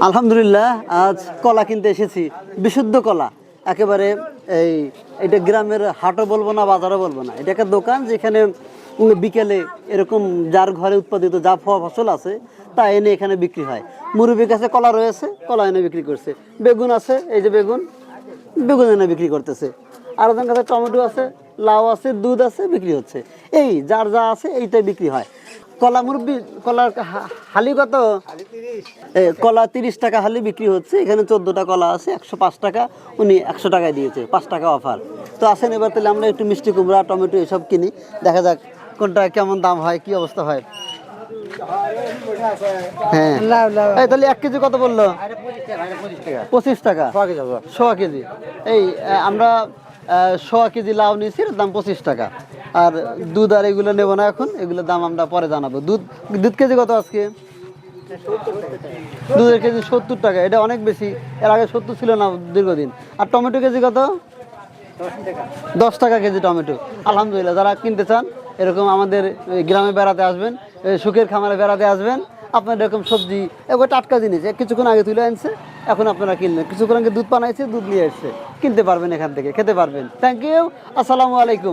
আলহামদুলিল্লাহ, আজ কলা কিনতে এসেছি, বিশুদ্ধ কলা। একেবারে এই, এটা গ্রামের হাটও বলব না, বাজারও বলব না। এটা একটা দোকান যেখানে বিকেলে এরকম যার ঘরে উৎপাদিত যা ফ- ফসল আছে, তা এনে এখানে বিক্রি হয়। মুরব্বীর কাছে কলা রয়েছে, কলা এনে বিক্রি করছে। বেগুন আছে, এই যে বেগুন বেগুন এনে বিক্রি করতেছে। আর কাছে টমেটো আছে, লাউ আছে, দুধ আছে, বিক্রি হচ্ছে। এই, যার যা আছে, এইটাই বিক্রি হয়। কলা মুরব্বি কলার হালি কত? কলা তিরিশ টাকা হালি বিক্রি হচ্ছে। এখানে চোদ্দোটা কলা আছে একশো পাঁচ টাকা। উনি একশো টাকায় দিয়েছে পাঁচ টাকা অফার। তো আসেন এবার তাহলে আমরা একটু মিষ্টি কুমড়া টমেটো এসব কিনি। দেখা যাক কোনটা কেমন দাম হয় কি অবস্থা হয়। হ্যাঁ। তাহলে এক কেজি কত বলল? পঁচিশ টাকা সোয়া কেজি এই আমরা সোয়া কেজি লাউ নিয়েছি এর দাম পঁচিশ টাকা। আর দুধ আর এগুলো নেব না এখন এগুলোর দাম আমরা পরে জানাব। দুধ দুধ কেজি কত আজকে? দুধের কেজি সত্তর টাকা, এটা অনেক বেশি, এর আগে সত্তর ছিল না দীর্ঘদিন। আর টমেটো কেজি কত? দশ টাকা কেজি টমেটো। আলহামদুলিল্লাহ, যারা কিনতে চান, এরকম আমাদের গ্রামে বেড়াতে আসবেন সুখের খামারে বেড়াতে আসবেন, আপনার এরকম সবজি, এবার টাটকা জিনিস কিছুক্ষণ আগে তুলে আনছে, এখন আপনারা কিনলেন কিছুক্ষণ আগে দুধ বানাইছে, দুধ নিয়ে এসছে। কিনতে পারবেন এখান থেকে, খেতে পারবেন। থ্যাংক ইউ আসসালামু আলাইকুম।